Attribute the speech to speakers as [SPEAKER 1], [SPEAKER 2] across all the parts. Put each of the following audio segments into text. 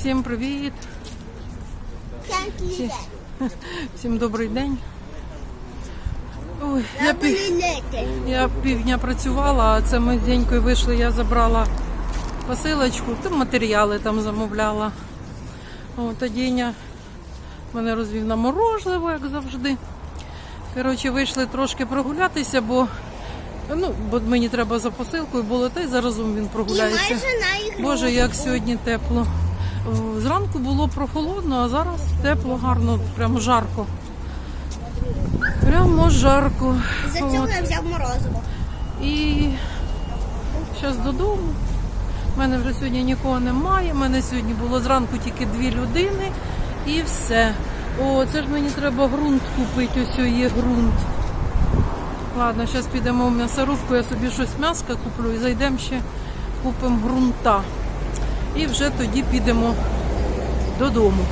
[SPEAKER 1] Всім привіт! Всі- Всім добрий день. Ой, я, пів, я півдня працювала, а це ми з Денькою вийшли, я забрала посилочку, там матеріали там замовляла. От, а Деня мене розвів на морожливо, як завжди. Коротше, вийшли трошки прогулятися, бо, ну, бо мені треба за посилкою було, та й заразом він прогуляється. Боже, як сьогодні тепло. О, Зранку було прохолодно, а зараз тепло, гарно, прямо жарко. Прямо жарко.
[SPEAKER 2] За цього
[SPEAKER 1] От.
[SPEAKER 2] я взяв морозиво.
[SPEAKER 1] І зараз додому. У мене вже сьогодні нікого немає. У мене сьогодні було зранку тільки дві людини і все. О, це ж мені треба ґрунт купити. Ось є ґрунт. Ладно, зараз підемо в м'ясорубку, я собі щось м'яска куплю і зайдемо ще купимо ґрунта. І вже тоді підемо додому.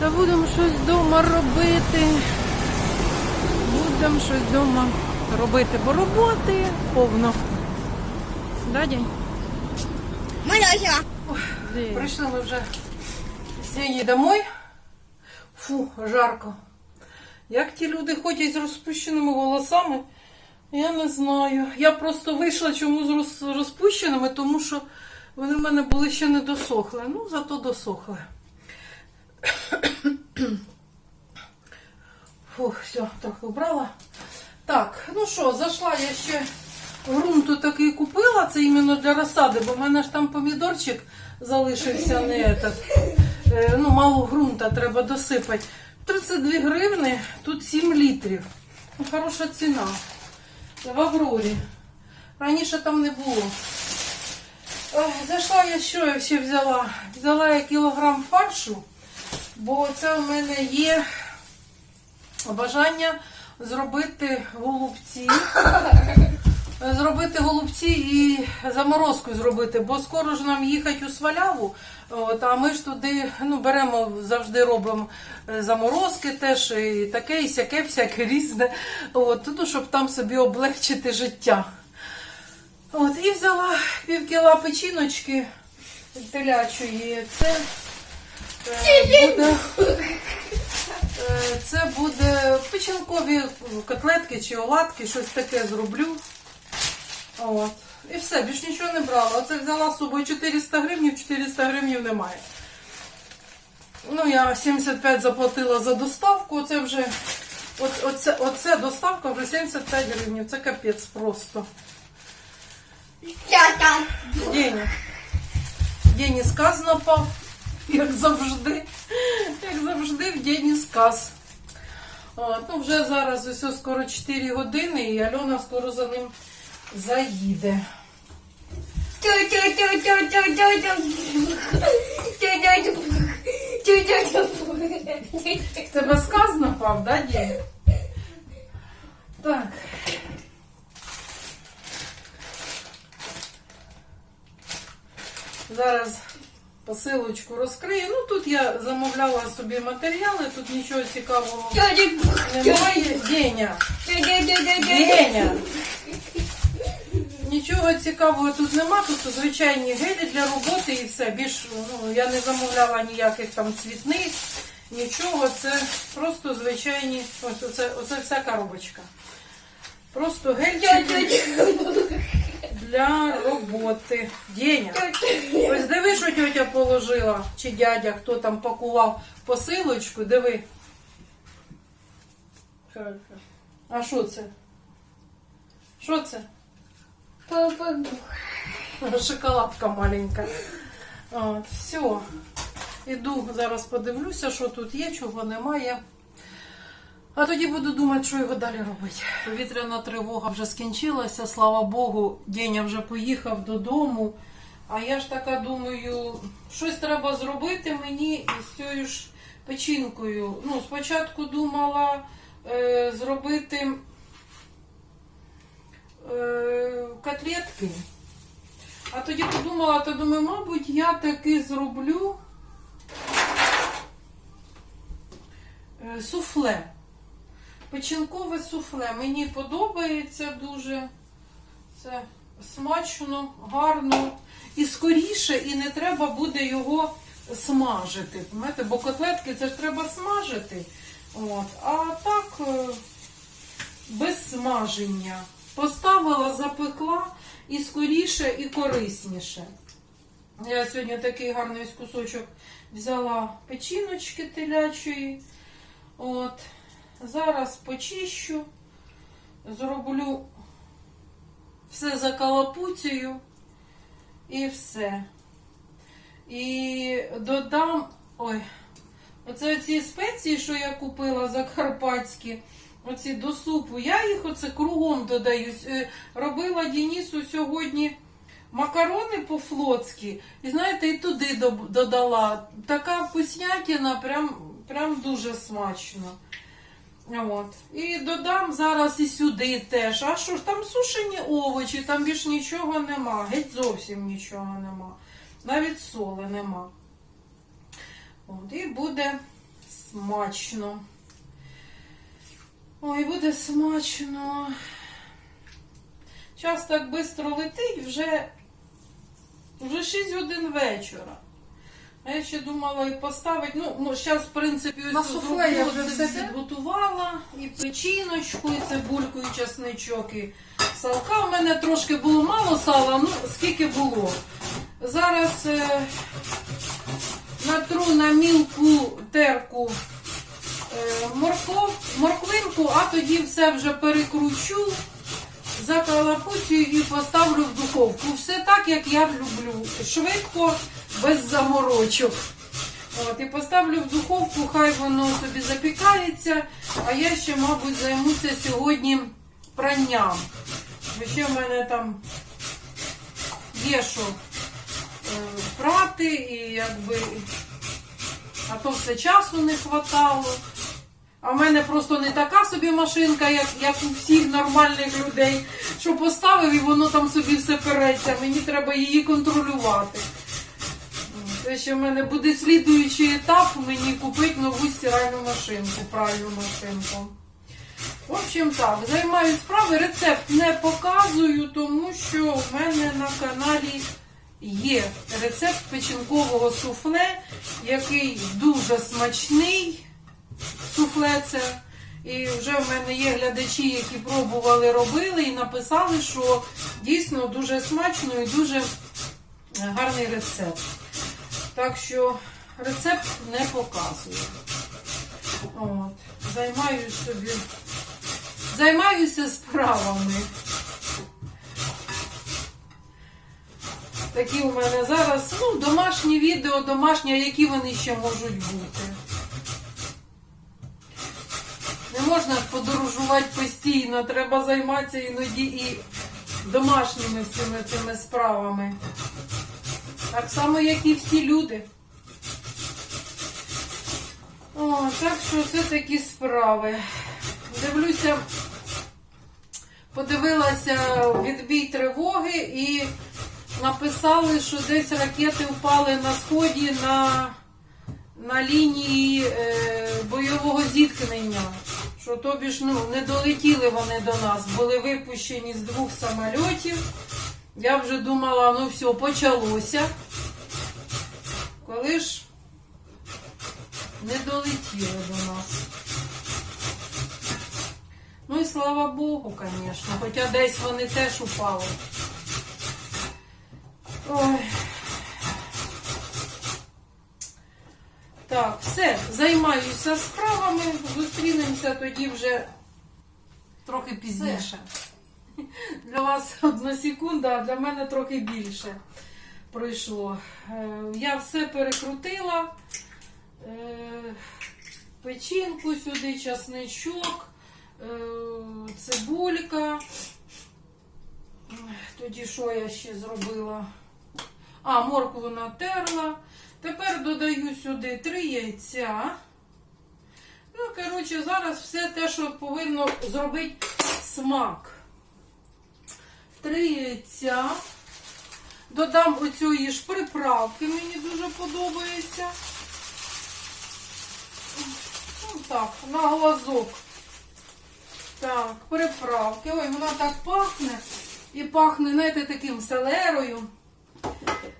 [SPEAKER 1] Та будемо щось вдома робити. Будемо щось вдома робити, бо роботи повно. Да, день?
[SPEAKER 2] Морозиво.
[SPEAKER 1] Прийшли ми вже з Дені домой. Фу, жарко. Як ті люди ходять з розпущеними волосами, я не знаю. Я просто вийшла чому з розпущеними, тому що вони в мене були ще не досохли. Ну, зато досохли. Фух, все, трохи убрала. Так, ну що, зайшла я ще ґрунту такий купила, це іменно для розсади, бо в мене ж там помідорчик залишився не этот. Е, ну, мало ґрунта треба досипати. 32 гривни, тут 7 літрів. Ну, хороша ціна. В Аврорі. Раніше там не було. Зайшла я що я ще взяла? Взяла я кілограм фаршу, бо це у мене є бажання зробити голубці. Зробити голубці і заморозку зробити, бо скоро ж нам їхати у сваляву. От, а ми ж туди ну, беремо, завжди робимо е, заморозки теж, і таке, і сяке, всяке різне. От, ну, щоб там собі облегчити життя. От, і взяла пів кіла печіночки телячої. Це е, буде, е, це буде печінкові котлетки чи оладки, щось таке зроблю. От. І все, більш нічого не брала. Оце взяла з собою 400 гривень, 400 гривень немає. Ну, я 75 заплатила за доставку, оце вже. Оце, оце, оце доставка вже 75 гривень. Це капець просто.
[SPEAKER 2] Тята.
[SPEAKER 1] Деня. Дені сказ напав, як завжди. Як завжди, в Дені сказ. Ну, вже зараз ось скоро 4 години, і Альона скоро за ним заїде. Тебе сказ напав, да, День? Так. Зараз посилочку розкрию. Ну тут я замовляла собі матеріали, тут нічого цікавого немає. Деня, Деня. Нічого цікавого тут нема, тут звичайні гелі для роботи і все. Більш ну, я не замовляла ніяких там цвітних, нічого. Це просто звичайні. Ось оце, оце вся коробочка. Просто гельчики для роботи. Деня. Ось диви, що тетя положила, чи дядя, хто там пакував посилочку, диви. А що це? Що це? Шоколадка маленька. От, все. Іду, зараз подивлюся, що тут є, чого немає. А тоді буду думати, що його далі робити. Повітряна тривога вже скінчилася, слава Богу, Деня вже поїхав додому. А я ж така думаю, щось треба зробити мені із цією ж печінкою. Ну, спочатку думала е, зробити е, котлетки. А тоді подумала, то думаю, мабуть, я таки зроблю е, суфле. Печінкове суфле. Мені подобається дуже. Це смачно, гарно. і скоріше, і не треба буде його смажити. Понимаєте? Бо котлетки це ж треба смажити. От. А так е, без смаження. Поставила, запекла і скоріше, і корисніше. Я сьогодні такий гарний кусочок взяла печіночки телячої. От. Зараз почищу, зроблю все закалапуцію і все. І додам. Ой, оце ці спеції, що я купила закарпатські, оці до супу. Я їх оце кругом додаю. Е, Робила Дінісу сьогодні макарони по-флотськи. І знаєте, і туди додала. Така вкуснятина, прям, прям дуже смачно. От. І додам зараз і сюди теж. А що ж там сушені овочі, там більш нічого нема. Геть зовсім нічого нема. Навіть соли нема. От, і буде смачно. Ой, буде смачно. Час так швидко летить, вже, вже 6 годин вечора. А я ще думала і поставити. Ну, ну зараз, в принципі, ось
[SPEAKER 3] На
[SPEAKER 1] цю
[SPEAKER 3] суфле я вже
[SPEAKER 1] це
[SPEAKER 3] все
[SPEAKER 1] підготувала. І печіночку, і цибульку, і часничок, і салка. У мене трошки було мало сала, ну скільки було. Зараз е, натру на мілку терку е, морков, морквинку, а тоді все вже перекручу, закалапуцю і поставлю в духовку. Все так, як я люблю. Швидко, без заморочок. От, і поставлю в духовку, хай воно собі запікається, а я ще, мабуть, займуся сьогодні пранням. Бо ще в мене там є що е, прати, і якби, а то все часу не хватало. А в мене просто не така собі машинка, як, як у всіх нормальних людей, що поставив і воно там собі все переться. Мені треба її контролювати. Те, що в мене буде слідуючий етап, мені купити нову стиральну машинку, пральну машинку. В общем так, займаюсь справи. Рецепт не показую, тому що в мене на каналі є рецепт печінкового суфле, який дуже смачний. Суфле це. І вже в мене є глядачі, які пробували, робили і написали, що дійсно дуже смачно і дуже гарний рецепт. Так що рецепт не показую. От. Займаюся собі. Займаюся справами. Такі у мене зараз, ну, домашні відео, домашні, які вони ще можуть бути. Не можна подорожувати постійно, треба займатися іноді і домашніми всіми цими справами. Так само, як і всі люди. О, так що це такі справи. Дивлюся, подивилася відбій тривоги і написали, що десь ракети впали на сході на, на лінії е, бойового зіткнення. Що тобі ж ну, не долетіли вони до нас, були випущені з двох самольотів. Я вже думала, ну все, почалося. Коли ж не долетіли до нас. Ну і слава Богу, звісно, хоча десь вони теж упали. Ой. Так, все, займаюся справами, зустрінемося тоді вже трохи пізніше. Для вас одна секунда, а для мене трохи більше пройшло. Е, Я все перекрутила. Е, Печінку сюди, часничок, е, цибулька. Тоді що я ще зробила? А, моркву натерла. Тепер додаю сюди три яйця. Ну, коротше, зараз все те, що повинно зробити смак. Три. Додам оцієї ж приправки, мені дуже подобається. Ну так, на глазок. Так, приправки. Ой, вона так пахне. І пахне, знаєте, таким селерою.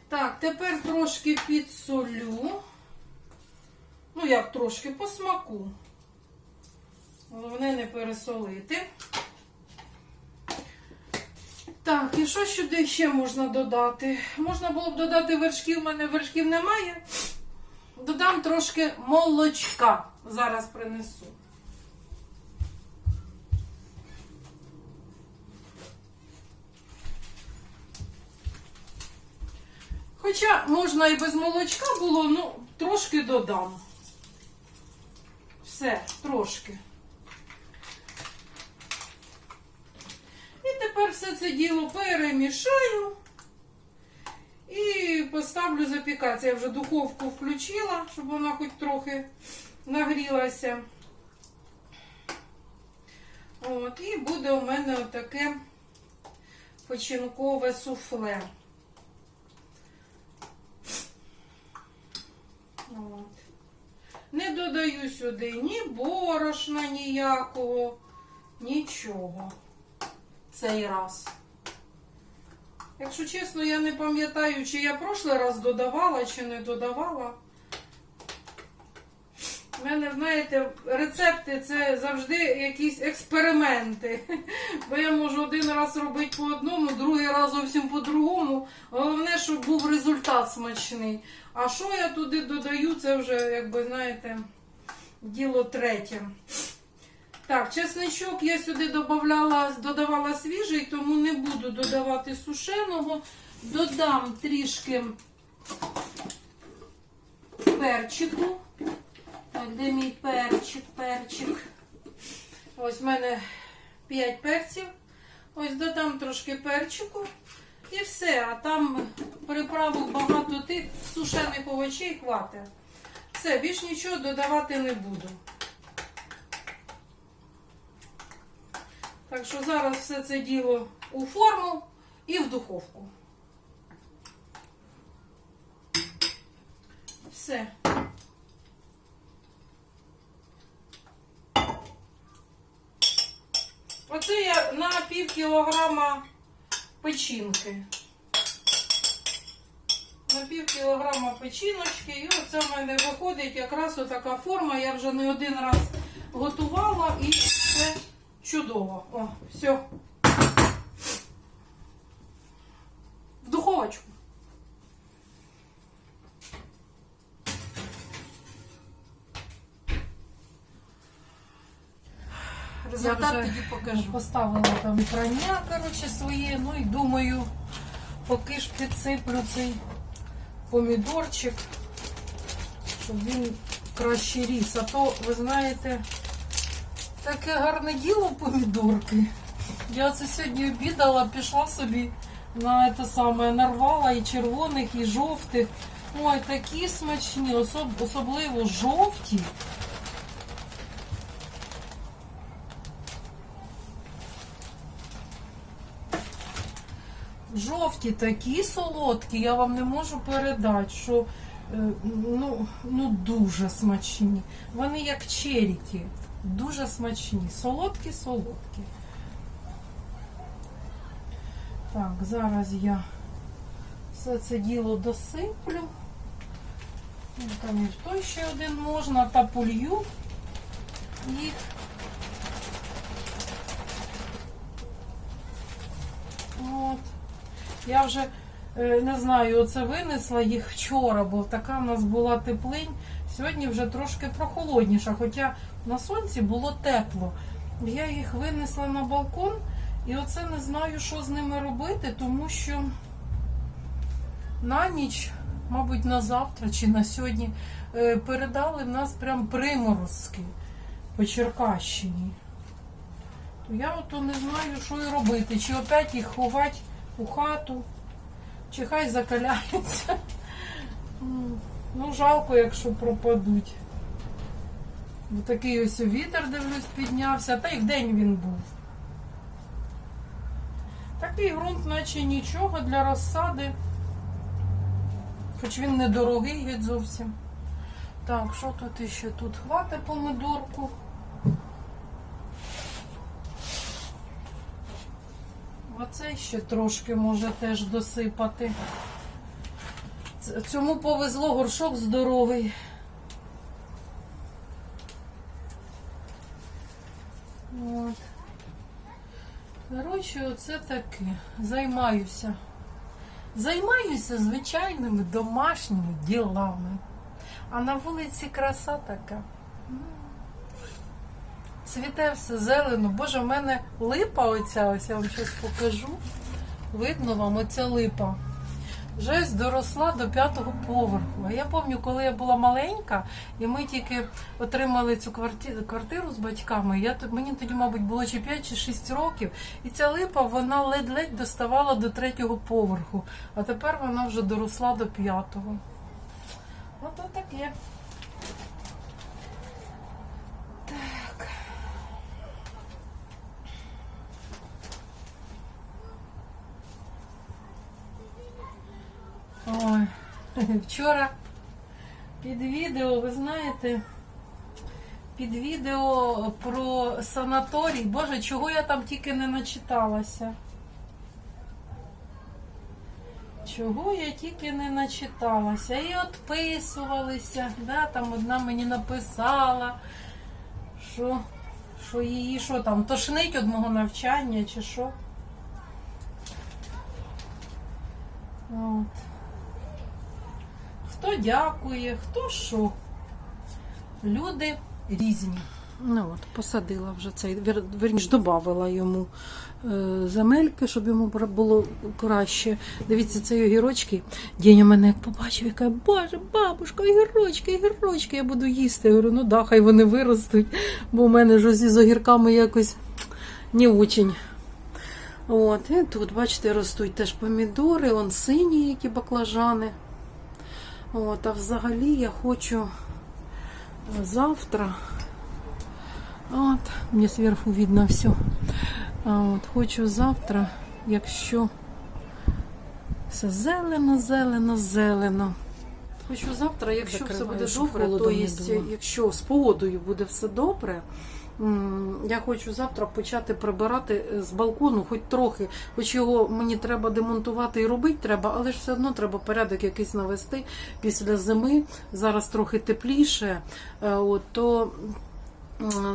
[SPEAKER 1] Так, тепер трошки підсолю. Ну, як трошки по смаку. Головне не пересолити. Так, і що сюди ще можна додати? Можна було б додати вершків, у мене вершків немає. Додам трошки молочка. Зараз принесу. Хоча можна і без молочка було, ну, трошки додам. Все, трошки. І тепер все це діло перемішаю і поставлю запікатися. Я вже духовку включила, щоб вона хоч трохи нагрілася. От, і буде у мене отаке печінкове суфле. От. Не додаю сюди ні борошна ніякого, нічого. Цей раз. Якщо чесно, я не пам'ятаю, чи я прошлий раз додавала, чи не додавала. У мене, знаєте, рецепти це завжди якісь експерименти. Бо я можу один раз робити по одному, другий раз зовсім по-другому. Головне, щоб був результат смачний. А що я туди додаю, це вже, якби, знаєте, діло третє. Так, чесничок я сюди додавала, додавала свіжий, тому не буду додавати сушеного. Додам трішки перчику. Так, де мій перчик, перчик? Ось в мене 5 перців. Ось додам трошки перчику. І все. А там приправок багато тих сушених овочей хватить. Все, більш нічого додавати не буду. Так що зараз все це діло у форму і в духовку. Все. Оце я на пів кілограма печінки. На пів кілограма печіночки. І оце в мене виходить якраз отака форма. Я вже не один раз готувала і це чудово. О, все. В духовочку. Результат
[SPEAKER 3] вже
[SPEAKER 1] тоді покажу.
[SPEAKER 3] Поставила там прання, коротше, своє. Ну і думаю, поки ж підсиплю цей помідорчик, щоб він краще ріс. А то, ви знаєте, таке гарне діло помідорки. Я це сьогодні обідала, пішла собі на те саме, нарвала і червоних, і жовтих. Ой, такі смачні, особ, особливо жовті. Жовті такі солодкі, я вам не можу передати, що е, ну, ну дуже смачні. Вони як черіки, дуже смачні. Солодкі, солодкі. Так, зараз я все це діло досиплю. Ну, Там і в той ще один можна, та полью їх. От. Я вже е, не знаю, оце винесла їх вчора, бо така в нас була теплинь. Сьогодні вже трошки прохолодніша, хоча на сонці було тепло. Я їх винесла на балкон і оце не знаю, що з ними робити, тому що на ніч, мабуть, на завтра чи на сьогодні е, передали в нас прям приморозки по Черкащині. То я ото не знаю, що і робити. Чи опять їх ховати у хату, чи хай закаляються. Ну, жалко, якщо пропадуть. Бо такий ось вітер, дивлюсь, піднявся, та й вдень він був. Такий ґрунт, наче нічого для розсади. Хоч він недорогий геть зовсім. Так, що тут іще? Тут хватить помидорку. Оце ще трошки може теж досипати.
[SPEAKER 1] Цьому повезло горшок здоровий. От. Коротше, оце таке. Займаюся. Займаюся звичайними домашніми ділами. А на вулиці краса така. Цвіте все зелено. Боже, в мене липа оця, ось я вам щось покажу. Видно вам оця липа. Вже доросла до п'ятого поверху. А я пам'ятаю, коли я була маленька, і ми тільки отримали цю кварти- квартиру з батьками. Я мені тоді, мабуть, було чи 5 чи 6 років. І ця липа вона ледь-ледь доставала до третього поверху. А тепер вона вже доросла до п'ятого. Ото таке. Так. Ой, вчора під відео, ви знаєте, під відео про санаторій. Боже, чого я там тільки не начиталася. Чого я тільки не начиталася. І відписувалися. Да, там одна мені написала, що, що її що там, тошнить від мого навчання чи що. От. Хто дякує, хто що. Люди різні. Ну от, посадила вже цей, вір, верніш, додавала йому е, земельки, щоб йому було краще. Дивіться, це огірочки. День у мене як побачив, яка боже, бабушка, огірочки, огірочки, я буду їсти. Я говорю, ну да, хай вони виростуть, бо у мене ж з огірками якось не очень. От, і тут, бачите, ростуть теж помідори, он сині, які баклажани. От, а взагалі я хочу завтра. От, мені зверху видно все. От, хочу завтра, якщо все зелено, зелено, зелено. Хочу завтра, якщо все буде добре, то є, якщо з погодою буде все добре, я хочу завтра почати прибирати е, з балкону, хоч трохи, хоч його мені треба демонтувати і робити треба, але ж все одно треба порядок якийсь навести після зими. Зараз трохи тепліше, е, от, то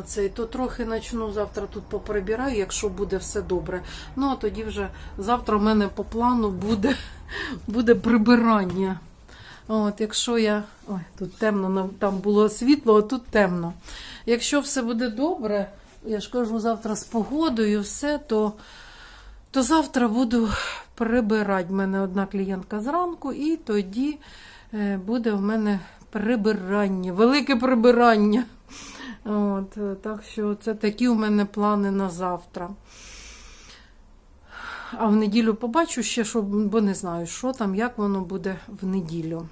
[SPEAKER 1] цей, то трохи почну завтра тут поприбираю, якщо буде все добре. Ну а тоді вже завтра в мене по плану буде, буде прибирання. От, якщо я. Ой, тут темно, там було світло, а тут темно. Якщо все буде добре, я ж кажу, завтра з погодою, все, то, то завтра буду прибирати. В мене одна клієнтка зранку, і тоді е, буде в мене прибирання, велике прибирання. От, е, так що це такі у мене плани на завтра. А в неділю побачу ще, що, бо не знаю, що там, як воно буде в неділю.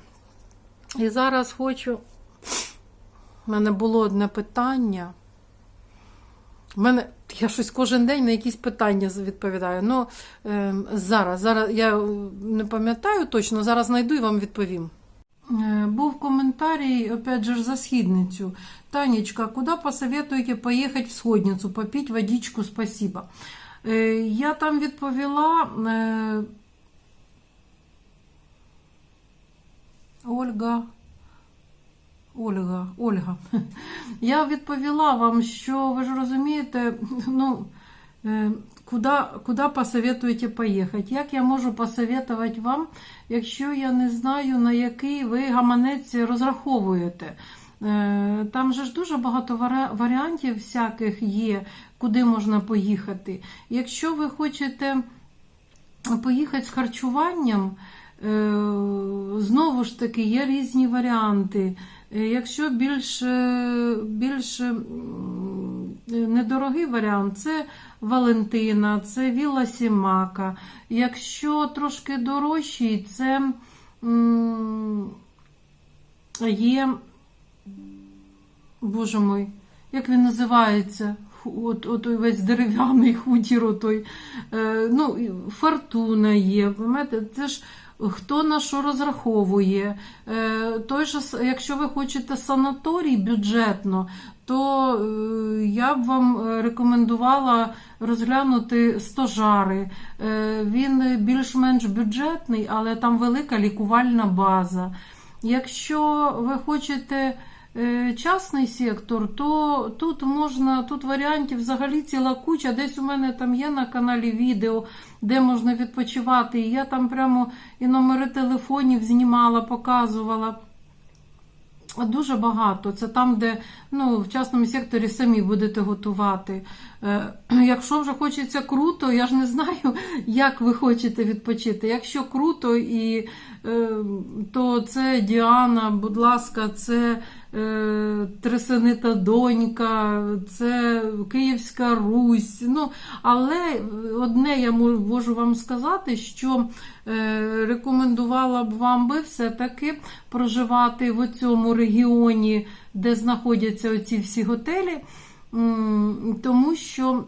[SPEAKER 1] І зараз хочу. У мене було одне питання. У мене я щось кожен день на якісь питання відповідаю. Ну, е, зараз, зараз я е, не пам'ятаю точно, зараз знайду і вам відповім. Е, Був коментарій, опять же, за східницю. Танечка, куди посоветуєте поїхати в сходницю, попіть водичку, спасибо. Е, Я там відповіла. Ольга. Ольга, Ольга. Я відповіла вам, що ви ж розумієте, ну, е, куди, куди посоветуєте поїхати? Як я можу посоветувати вам, якщо я не знаю, на який ви гаманець розраховуєте? Е, Там же ж дуже багато варіантів всяких є, куди можна поїхати. Якщо ви хочете поїхати з харчуванням, е, знову ж таки, є різні варіанти. Е, Якщо більш, е, більш недорогий варіант, це Валентина, це Віла Сімака. Якщо трошки дорожчий, це є, боже мой, як він називається? От, от весь дерев'яний хутір, отой, е, ну, фортуна є. Це ж хто на що розраховує. Е, Той же, якщо ви хочете санаторій бюджетно, то е, я б вам е, рекомендувала розглянути стожари. Він більш-менш бюджетний, але там велика лікувальна база. Якщо ви хочете частний сектор, то тут можна, тут варіантів взагалі ціла куча. Десь у мене там є на каналі відео, де можна відпочивати. І я там прямо і номери телефонів знімала, показувала. Дуже багато. Це там, де ну, в частному секторі самі будете готувати. Е, якщо вже хочеться круто, я ж не знаю, як ви хочете відпочити. Якщо круто, і, е, то це Діана, будь ласка, це е, Тресенита донька, це Київська Русь. Ну, але одне я можу вам сказати, що е, рекомендувала б вам би все-таки проживати в цьому регіоні, де знаходяться оці всі готелі, тому що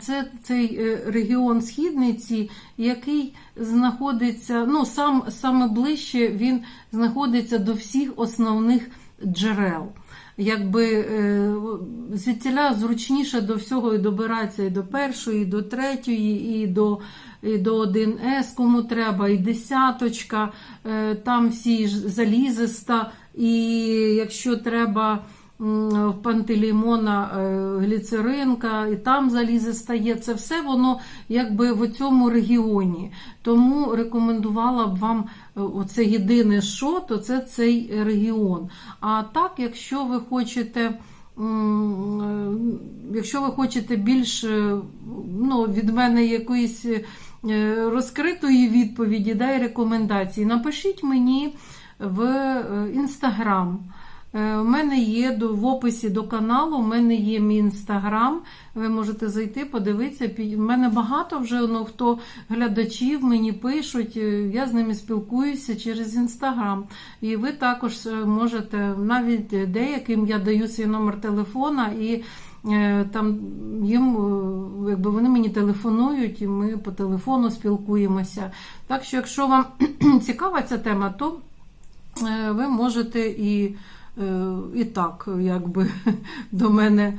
[SPEAKER 1] це цей е, регіон східниці, який знаходиться, ну сам саме ближче він знаходиться до всіх основних джерел. Якби е, звідтіля зручніше до всього і добиратися і до першої, і до третьої, і до, і до 1С, кому треба, і десяточка, е, там всі залізиста, і якщо треба в пантелеймона е, гліцеринка, і там залізе стає. Це все воно якби в цьому регіоні. Тому рекомендувала б вам оце єдине що, то це цей регіон. А так, якщо ви хочете. е, Якщо ви хочете більш е, ну, від мене якоїсь е, розкритої відповіді, да, і рекомендації, напишіть мені в інстаграм. Е, У мене є в описі до каналу, у мене є мій інстаграм. Ви можете зайти, подивитися. У мене багато вже ну, хто глядачів мені пишуть. е, Я з ними спілкуюся через інстаграм. І ви також е, можете, навіть деяким я даю свій номер телефона і. е, Там їм, е, якби вони мені телефонують, і ми по телефону спілкуємося. Так що, якщо вам цікава ця тема, то е, ви можете і, е, і так, якби до мене.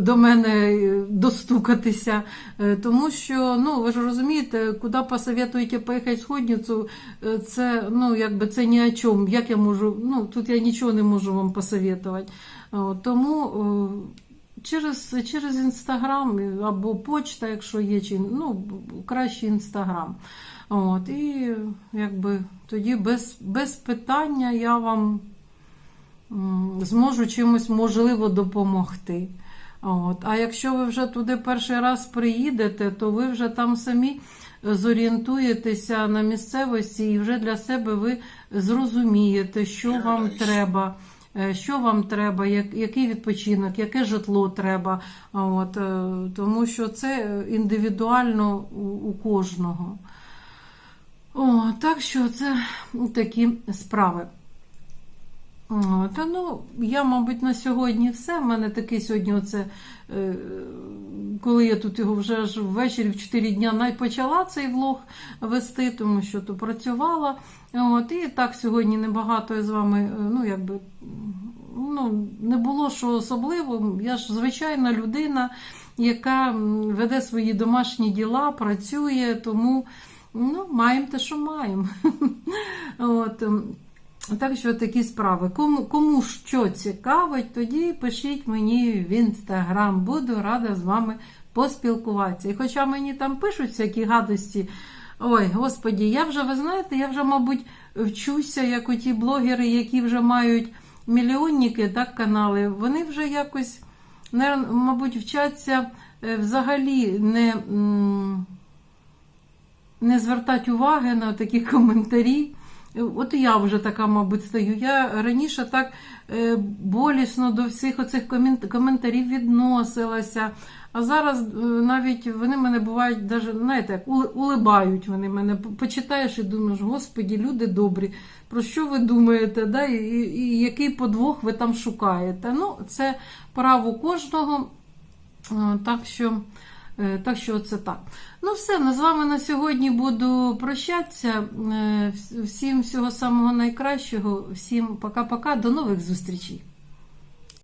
[SPEAKER 1] До мене достукатися, Е, тому що ну ви ж розумієте, куди посоветуєте поїхати в сходницю, е, це ну якби це ні о чому. Як я можу? Ну тут я нічого не можу вам посоветувати. Тому е, через через інстаграм або почта, якщо є, чи ну краще інстаграм. От, і якби тоді без, без питання я вам зможу чимось можливо допомогти. От. А якщо ви вже туди перший раз приїдете, то ви вже там самі зорієнтуєтеся на місцевості і вже для себе ви зрозумієте, що вам треба. е, Що вам треба, як, який відпочинок, яке житло треба. От, е, тому що це індивідуально у, у кожного. О, так що це такі справи. Та ну, я, мабуть, на сьогодні все. У мене такий сьогодні, оце, е, коли я тут його вже ж ввечері в 4 дня навіть почала цей влог вести, тому що то працювала. От, і так сьогодні небагато я з вами, е, ну, якби, ну, не було що особливо. Я ж звичайна людина, яка веде свої домашні діла, працює, тому ну, маємо те, що маємо. От. Так що такі справи. Кому, кому що цікавить, тоді пишіть мені в інстаграм. Буду рада з вами поспілкуватися. І хоча мені там пишуть всякі гадості, ой, господі, я вже, ви знаєте, я вже, мабуть, вчуся, як у ті блогери, які вже мають мільйонники, так, канали, вони вже якось, мабуть, вчаться е, взагалі не. не звертати уваги на такі коментарі. От я вже така, мабуть, стаю. Я раніше так е, болісно до всіх оцих комент- коментарів відносилася. А зараз е, навіть вони мене бувають, даже, знаєте, улибають вони мене. Почитаєш і думаєш, господі, люди добрі, про що ви думаєте? Да? І, і, який подвох ви там шукаєте? Ну, це право кожного. Е, Так що Так що це так. Ну все, на з вами на сьогодні буду прощатися. Е, Всім всього самого найкращого. Всім пока-пока. До нових зустрічей.